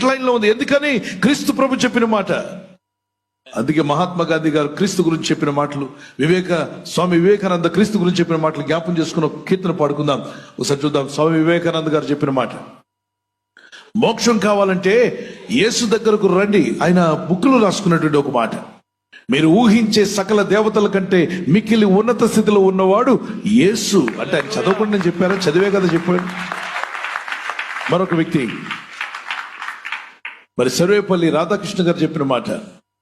Front లైన్లో ఉంది. ఎందుకని? క్రీస్తు ప్రభు చెప్పిన మాట. అందుకే మహాత్మా గాంధీ గారు క్రీస్తు గురించి చెప్పిన మాటలు వివేక స్వామి వివేకానంద క్రీస్తు గురించి చెప్పిన మాటలు జ్ఞాపం చేసుకుని ఒక కీర్తన పాడుకుందాం. ఒకసారి చూద్దాం. స్వామి వివేకానంద గారు చెప్పిన మాట. మోక్షం కావాలంటే యేసు దగ్గరకు రండి. ఆయన బుక్కులు రాసుకున్నటువంటి ఒక మాట. మీరు ఊహించే సకల దేవతల కంటే మిక్కిలి ఉన్నత స్థితిలో ఉన్నవాడు యేసు. అంటే ఆయన చదవకుండా చెప్పారా? చదివే కదా చెప్పాడు. మరొక వ్యక్తి మరి సర్వేపల్లి రాధాకృష్ణ గారు చెప్పిన మాట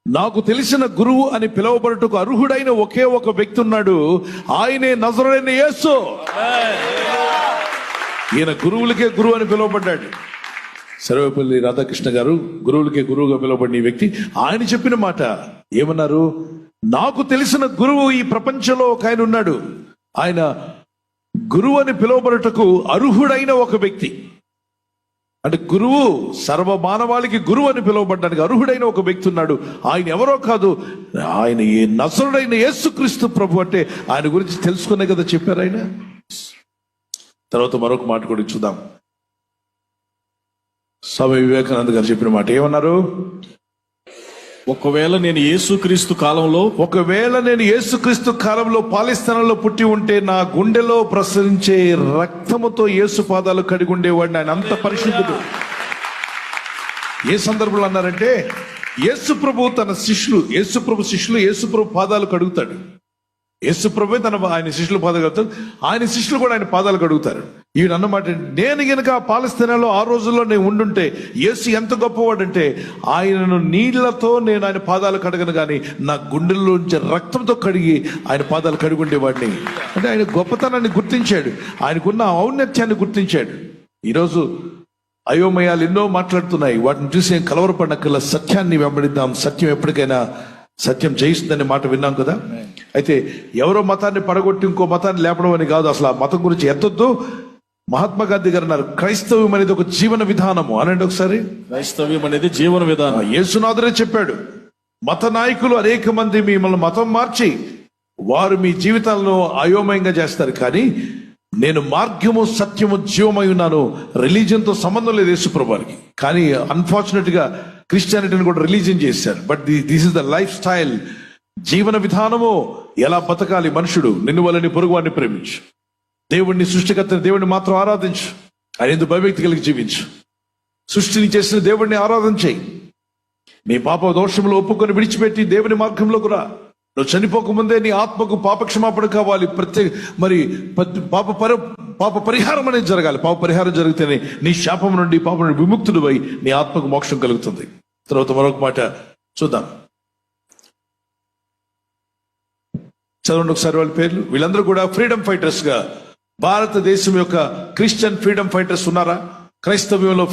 నాకు తెలిసిన గురువు అని పిలువబడటకు అర్హుడైన ఒకే ఒక వ్యక్తి ఉన్నాడు ఆయనే నజరుడైన యేసు. ఈయన గురువులకే గురువు అని పిలువబడ్డాడు. సర్వేపల్లి రాధాకృష్ణ గారు గురువులకే గురువుగా పిలువబడిన వ్యక్తి ఆయన చెప్పిన మాట ఏమన్నారు? నాకు తెలిసిన గురువు ఈ ప్రపంచంలో ఒక ఆయన ఉన్నాడు. ఆయన గురువు అని పిలువబడుటకు అర్హుడైన ఒక వ్యక్తి. అంటే గురువు సర్వ మానవాళికి గురువు అని పిలువబడ్డానికి అర్హుడైన ఒక వ్యక్తి ఉన్నాడు. ఆయన ఎవరో కాదు. ఆయన ఏ నసరుడైన యేసుక్రీస్తు ప్రభు అంటే ఆయన గురించి తెలుసుకునే కదా చెప్పారు ఆయన? తర్వాత మరొక మాట కూడా చూద్దాం. స్వామి వివేకానంద గారు చెప్పిన మాట ఏమన్నారు? ఒకవేళ నేను యేసుక్రీస్తు కాలంలో ఒకవేళ నేను యేసుక్రీస్తు కాలంలో పాలిస్తానంలో పుట్టి ఉంటే నా గుండెలో ప్రసరించే రక్తముతో యేసు పాదాలు కడిగి ఉండేవాడిని. ఆయన అంత పరిశుద్ధుడు. ఏ సందర్భంలో అన్నారంటే యేసుప్రభు తన శిష్యులు యేసుప్రభు శిష్యులు యేసుప్రభు పాదాలు కడుగుతాడు. యేసుప్రభు తన ఆయన శిష్యులు పాదాలు కడుగుతాడు. ఆయన శిష్యులు కూడా ఆయన పాదాలు కడుగుతారు. ఈయన అన్నమాట నేను గనక పాలస్తీనాలో ఆ రోజుల్లో నేను ఉండుంటే యేసు ఎంత గొప్పవాడంటే ఆయనను నీళ్ళతో నేను ఆయన పాదాలు కడగను కానీ నా గుండెల్లోంచి రక్తంతో కడిగి ఆయన పాదాలు కడిగి ఉండేవాడిని అంటే ఆయన గొప్పతనాన్ని గుర్తించాడు. ఆయనకున్న ఔన్నత్యాన్ని గుర్తించాడు. ఈరోజు అయోమయాలు ఎన్నో మాట్లాడుతున్నాయి. వాటిని చూసి కలవరపడనక్కల సత్యాన్ని వెంబడిద్దాం. సత్యం ఎప్పటికైనా సత్యం జయిస్తుందనే మాట విన్నాం కదా? అయితే ఎవరో మతాన్ని పడగొట్టి ఇంకో మతాన్ని లేపడం అని కాదు. అసలు ఆ మతం గురించి ఎత్తొద్దు. మహాత్మా గాంధీ గారు అన్నారు క్రైస్తవం అనేది ఒక జీవన విధానము. అనండి ఒకసారి. క్రైస్తవ్యం అనేది జీవన విధానం. యేసునాథుడే చెప్పాడు మత నాయకులు అనేక మంది మిమ్మల్ని మతం మార్చి వారు మీ జీవితాలను అయోమయంగా చేస్తారు. కానీ నేను మార్గము సత్యము జీవమై ఉన్నాను. రిలీజియన్తో సంబంధం లేదు యేసుప్రభువారికి కానీ అన్ఫార్చునేట్గా క్రిస్టియానిటీని కూడా రిలీజియన్ చేశారు. But this is the lifestyle జీవన విధానము ఎలా బతకాలి మనుషుడు? నిన్ను వలని పొరుగు వాడిని ప్రేమించు. దేవుణ్ణి సృష్టికర్తని దేవుణ్ణి మాత్రం ఆరాధించు. ఆయన ఎందుకు భయభక్తి కలిగి జీవించు. సృష్టిని చేసిన దేవుణ్ణి ఆరాధన చేయి. నీ పాప దోషంలో ఒప్పుకొని విడిచిపెట్టి దేవుని మార్గంలోకి రా. నువ్వు చనిపోకముందే నీ ఆత్మకు పాపక్షమాపణ కావాలి. ప్రత్యేక మరి ప- పాప పరి పాప పరిహారం అనేది జరగాలి. పాప పరిహారం జరిగితేనే నీ శాపం నుండి పాప నుండి విముక్తుడు నీ ఆత్మకు మోక్షం కలుగుతుంది. తర్వాత మరొక మాట చూద్దాం. చదవండి ఒకసారి వాళ్ళ పేర్లు. వీళ్ళందరూ కూడా ఫ్రీడమ్ ఫైటర్స్గా భారతదేశం యొక్క క్రిస్టియన్ ఫ్రీడమ్ ఫైటర్స్ ఉన్నారా? క్రైస్తవ్యంలో